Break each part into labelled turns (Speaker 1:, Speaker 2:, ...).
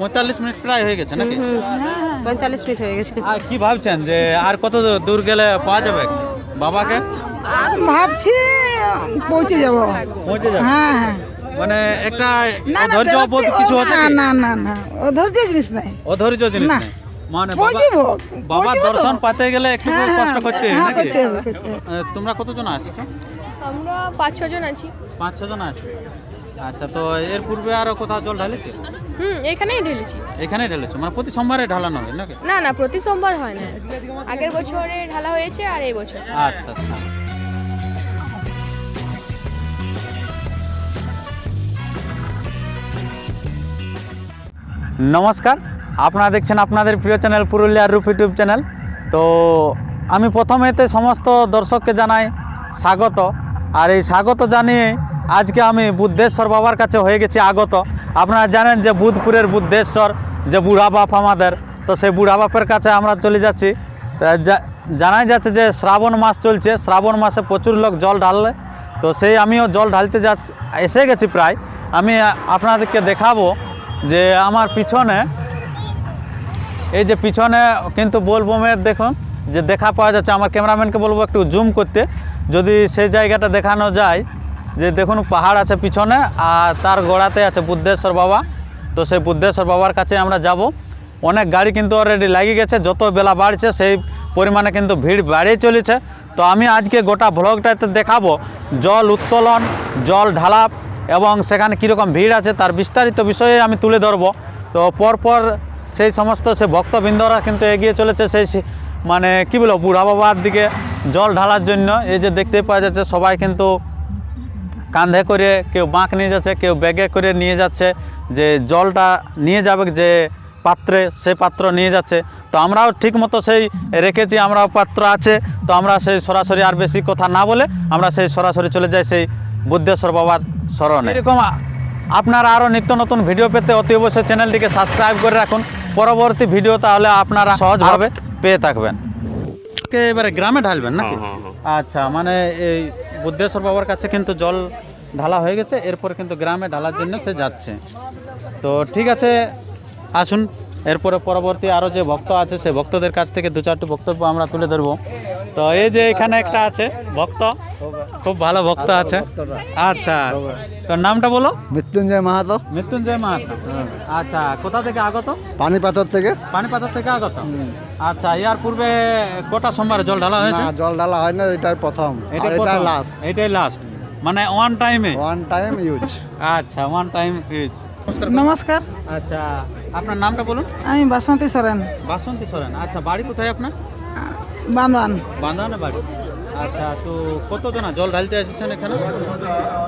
Speaker 1: পঁয়তাল্লিশ মিনিট প্রায় হয়ে গেছে নাকি?
Speaker 2: পঁয়তাল্লিশ মিনিট হয়ে গেছে।
Speaker 1: আর কি ভাবছেন যে আর কত দূর গেলে পাওয়া যাবে বাবাকে?
Speaker 3: আর ভাবছি পৌঁছে যাব।
Speaker 1: পৌঁছে যাবে?
Speaker 3: হ্যাঁ হ্যাঁ।
Speaker 1: মানে একটা
Speaker 3: না
Speaker 1: বোধ কিছু আছে
Speaker 3: না না না না। অধৈর্য জিনিস নাই।
Speaker 1: অধৈর্য জিনিস
Speaker 3: না।
Speaker 1: মানে বাবা- দর্শন পাতে গেলে একটু
Speaker 3: হ্যাঁ,
Speaker 1: কষ্ট
Speaker 3: হ্যাঁ,
Speaker 1: করতে হয়
Speaker 3: হ্যাঁ, হবে,
Speaker 1: তোমরা কতজন আসছো
Speaker 4: আমরা পাঁচ ছজন আছি।
Speaker 1: পাঁচ ছজন আছো। আচ্ছা তো এর পূর্বে আরও কোথাও জল ঢালেছে?
Speaker 4: হুম এখানেই ঢেলেছি।
Speaker 1: এখানে ঢেলেছো? মানে প্রতি সোমবারে ঢালানো হয় নাকি?
Speaker 4: না না প্রতি সোমবার হয় না। আগের বছরে ঢালা হয়েছে আর এই বছর।
Speaker 1: আচ্ছা আচ্ছা। নমস্কার আপনারা দেখছেন আপনাদের প্রিয় চ্যানেল পুরুলিয়ার রূপ ইউটিউব চ্যানেল। তো আমি প্রথমেতে সমস্ত দর্শককে জানাই স্বাগত। আর এই স্বাগত জানিয়ে আজকে আমি বুদ্ধেশ্বর বাবার কাছে হয়ে গেছি আগত। আপনারা জানেন যে বুধপুরের বুদ্ধেশ্বর, যে বুড়া বাপ আমাদের, তো সেই বুড়া বাপের কাছে আমরা চলে যাচ্ছি। তা জানাই যাচ্ছে যে শ্রাবণ মাস চলছে, শ্রাবণ মাসে প্রচুর লোক জল ঢাললে। তো সেই আমিও জল ঢালতে যা এসে গেছি প্রায়। আমি আপনাদেরকে দেখাবো যে আমার পিছনে, এই যে পিছনে কিন্তু বোলবোমের দেখুন, যে দেখা পাওয়া যাচ্ছে। আমার ক্যামেরাম্যানকে বলব একটু জুম করতে। যদি সেই জায়গাটা দেখানো যায় যে দেখুন, পাহাড় আছে পিছনে আর তার গোড়াতে আছে বুদ্ধেশ্বর বাবা। তো সেই বুদ্ধেশ্বর বাবার কাছে আমরা যাব। অনেক গাড়ি কিন্তু অলরেডি লাগিয়ে গেছে, যত বেলা বাড়ছে সেই পরিমাণে কিন্তু ভিড় বাড়িয়ে চলেছে। তো আমি আজকে গোটা ভ্লগটাতে দেখাবো জল উত্তোলন, জল ঢালা এবং সেখানে কীরকম ভিড় আছে তার বিস্তারিত বিষয়ে আমি তুলে ধরবো। তো পরপর সেই সমস্ত সে ভক্তবৃন্দরা কিন্তু এগিয়ে চলেছে সেই মানে কি বলব, বুড়া বাবার দিকে জল ঢালার জন্য। এই যে দেখতে পাওয়া যাচ্ছে সবাই কিন্তু কাঁধে করে কেউ বাঁক নিয়ে যাচ্ছে কেউ ব্যাগে করে নিয়ে যাচ্ছে যে জলটা নিয়ে যাবে যে পাত্রে সে পাত্র নিয়ে যাচ্ছে। তো আমরাও ঠিক মতো সেই রেখেছি আমরাও পাত্র আছে। তো আমরা সেই সরাসরি আর বেশি কথা না বলে আমরা সেই সরাসরি চলে যাই সেই বুদ্ধেশ্বর বাবার স্মরণে। এরকম আপনারা আরও নিত্য নতুন ভিডিও পেতে অতি অবশ্যই চ্যানেলটিকে সাবস্ক্রাইব করে রাখুন। পরবর্তী ভিডিও তাহলে আপনারা সহজভাবে পেয়ে থাকবেন। এবারে গ্রামে ঢালবেন নাকি? আচ্ছা মানে এই বুদ্ধেশ্বর বাবার কাছে কিন্তু জল ঢালা হয়ে গেছে এরপর কিন্তু গ্রামে ঢালার জন্য সে যাচ্ছে। তো ঠিক আছে আসুন এরপরে পরবর্তী আরও যে ভক্ত আছে সে ভক্তদের কাছ থেকে দু চারটি বক্তব্য আমরা তুলে ধরবো। তো এই যে এখানে একটা আছে ভক্ত। খুব ভালো ভক্ত আছে। আচ্ছা তোর নামটা বলো?
Speaker 5: মৃত্যুঞ্জয় মাহাতো।
Speaker 1: মৃত্যুঞ্জয় মাহাতো। আচ্ছা কোথা থেকে আগত?
Speaker 5: পানি পাথর থেকে।
Speaker 1: পানিপাথর থেকে আগত? আচ্ছা ইয়ার পূর্বে কটা সোমবার জল ঢালা হয়েছে?
Speaker 5: না জল ঢালা হয় না এটাই প্রথম। এটা লাস্ট
Speaker 1: এটাই লাস্ট মানে ওয়ান টাইমে
Speaker 5: ওয়ান টাইম ইউজ
Speaker 1: আচ্ছা ওয়ান টাইম ইউজ
Speaker 3: নমস্কার।
Speaker 1: আচ্ছা আপনার নামটা বলুন?
Speaker 3: আমি বাসন্তী সরেন।
Speaker 1: বাসন্তী সরেন। আচ্ছা বাড়ি কোথায় আপনার?
Speaker 3: বান্দোয়ান
Speaker 1: বান্ধানা বাড়ি। আচ্ছা তো কতজন জল ঢালতে এসেছেন এখানে?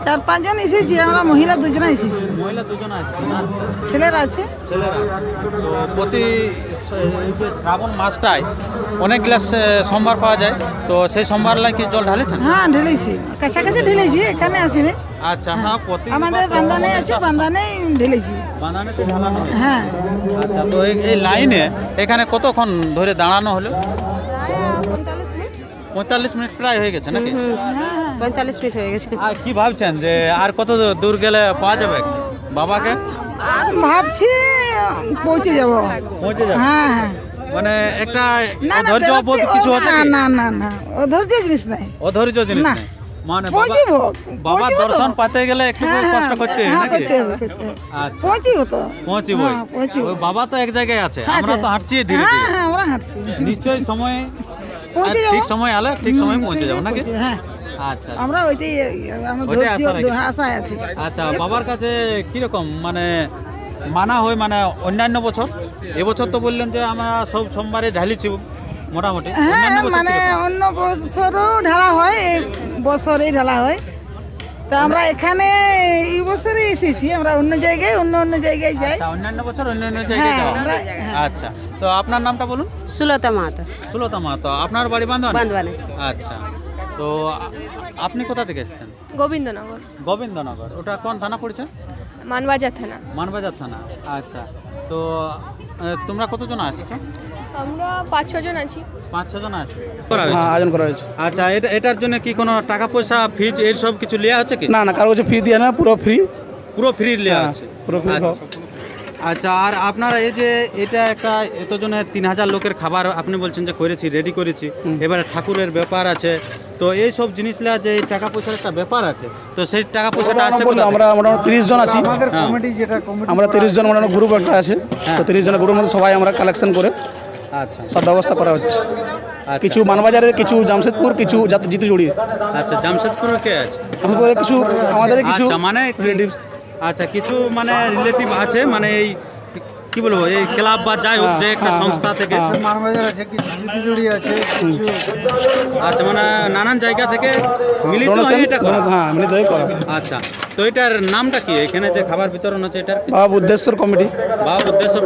Speaker 3: চার পাঁচজন এসেছি আমরা মহিলা দুজনে এসেছি।
Speaker 1: মহিলা দুজন আছে? আচ্ছা,
Speaker 3: ছেলেরা আছে।
Speaker 1: ছেলেরা। তো প্রতি শ্রাবণ মাসটায় অনেক গ্লাস সোমবার পাওয়া যায়। তো সেই সোমবার লাগে জল ঢালেছেন?
Speaker 3: হ্যাঁ ঢেলেছি। কাছাকাছি ঢেলেছি এখানে আসিনি।
Speaker 1: আচ্ছা হ্যাঁ। প্রতি
Speaker 3: আমাদের বান্দানে আছে বান্দানেই ঢেলেছি।
Speaker 1: বান্ধানেতে ঢালানো হ্যাঁ। আচ্ছা তো এই- লাইনে এখানে কতক্ষণ ধরে দাঁড়ানো হলো?
Speaker 2: পঁয়তাল্লিশ মিনিট
Speaker 1: প্রায় হয়ে গেছে নাকি?
Speaker 2: পঁয়তাল্লিশ মিনিট হয়ে গেছে।
Speaker 1: আর কি ভাবছেন যে আর কত দূর গেলে পাওয়া যাবে বাবাকে?
Speaker 3: আর ভাবছি পৌঁছে যাব।
Speaker 1: পৌঁছে যাবে?
Speaker 3: হ্যাঁ হ্যাঁ।
Speaker 1: মানে একটা
Speaker 3: না না
Speaker 1: ধৈর্য বোধ কিছু আছে
Speaker 3: না না না না। অধৈর্য জিনিস নাই।
Speaker 1: অধৈর্য জিনিস
Speaker 3: না।
Speaker 1: মানে বাবা-
Speaker 3: পৌঁছিব
Speaker 1: বাবার দর্শন পাতে গেলে একটু
Speaker 3: হ্যাঁ,
Speaker 1: কষ্ট
Speaker 3: হ্যাঁ,
Speaker 1: করতে হ্যাঁ,
Speaker 3: হবে করতে হবে।
Speaker 1: আচ্ছা।
Speaker 3: পৌঁছিব তো।
Speaker 1: পৌঁছিব।
Speaker 3: হ্যাঁ,
Speaker 1: বাবা তো এক জায়গায় আছে। আমরা। তো হাঁটছি ধীরে ধীরে।
Speaker 3: হ্যাঁ আমরা হাঁটছি।
Speaker 1: নিশ্চয়ই সময়
Speaker 3: পৌঁছে যাব।
Speaker 1: ঠিক সময় আলে ঠিক সময় পৌঁছে যাব নাকি?
Speaker 3: হ্যাঁ।
Speaker 1: আচ্ছা
Speaker 3: আমরা ওইটাই আমরা
Speaker 1: ওইটাই
Speaker 3: ধৈর্য- আশায় আছি।
Speaker 1: আচ্ছা বাবার কাছে কীরকম মানে মানা হয় মানে অন্যান্য বছর? এবছর তো বললেন যে আমরা সব সোমবারে ঢালিছি মোটামুটি।
Speaker 3: হ্যাঁ মানে অন্য বছরও ঢালা হয় এই বছরেই ঢালা হয়। তা আমরা এখানে এই বছরে এসেছি আমরা অন্য জায়গায় অন্য অন্য জায়গায় যাই।
Speaker 1: আচ্ছা অন্যান্য বছর অন্যান্য জায়গায়
Speaker 3: হ্যাঁ,
Speaker 1: যাওয়া
Speaker 3: আমরা-
Speaker 1: হ্যাঁ। আচ্ছা তো আপনার নামটা বলুন?
Speaker 2: সুলতা মাহাতো।
Speaker 1: সুলতা মাহাতো আপনার বাড়ি বান্ধব
Speaker 2: বান্দোয়ানে
Speaker 1: আচ্ছা তো আ- আপনি কোথা থেকে এসেছেন?
Speaker 4: গোবিন্দনগর।
Speaker 1: গোবিন্দনগর ওটা কোন থানা পড়ছে?
Speaker 4: মানবাজার থানা।
Speaker 1: মানবাজার থানা আচ্ছা তো আহ, তোমরা কতজন আসছো?
Speaker 4: আমরা পাঁচ ছজন আছি।
Speaker 1: পাঁচ ছজন আছো।
Speaker 6: হ্যাঁ আয়োজন করা হয়েছে।
Speaker 1: আচ্ছা এটা এটার জন্য কি কোনো টাকা পয়সা ফিজ এই সব কিছু নেওয়া হচ্ছে কি?
Speaker 6: না না কারও কাছে ফি দিয়ে না পুরো ফ্রি
Speaker 1: পুরো ফ্রি নেওয়া
Speaker 6: হ্যাঁ,
Speaker 1: হচ্ছে
Speaker 6: পুরো free
Speaker 1: আচ্ছা। আচ্ছা আর আপনারা এই যে এটা একটা এতজনের তিন হাজার লোকের খাবার আপনি বলছেন যে করেছি রেডি করেছি। এবারে ঠাকুরের ব্যাপার আছে। তো এই সব জিনিসগুলা যে এই টাকা পয়সার একটা ব্যাপার আছে তো সেই টাকা পয়সাটা আসছে কোথা
Speaker 6: আমরা মোটামুটি তিরিশ জন আছি।
Speaker 5: আমাদের কমিটি যেটা কমিটি
Speaker 6: আমরা তিরিশ জন মোটামুটি গ্রুপ একটা আছে। তো তিরিশ জনের গ্রুপের মধ্যে সবাই আমরা কালেকশন করে।
Speaker 1: আচ্ছা।
Speaker 6: সব ব্যবস্থা করা হচ্ছে।
Speaker 1: আচ্ছা।
Speaker 6: কিছু মানবাজারে কিছু জামশেদপুর কিছু জাত- জিতু জড়ি।
Speaker 1: আচ্ছা জামশেদপুরে কে আছে?
Speaker 6: কিছু আমাদের কিছু
Speaker 1: আচ্ছা মানে
Speaker 6: রিলেটিভস
Speaker 1: আচ্ছা কিছু মানে রিলেটিভ আছে মানে এই কি বলব এই ক্লাব বা যাই হোক যে একটা সংস্থা থেকে।
Speaker 5: মানবাজার আছে জুতিজুড়ি আছে
Speaker 1: আচ্ছা মানে নানান জায়গা থেকে মিলিত
Speaker 6: ডোনেশন
Speaker 1: হয়ে এটা করা।
Speaker 6: হ্যাঁ মিলিত হয়ে করা।
Speaker 1: আচ্ছা তো এটার নামটা কি? এখানে যে খাবার বিতরণ হচ্ছে এটার
Speaker 6: বা উদ্দেশ্যর কমিটি।
Speaker 1: বা উদ্দেশ্য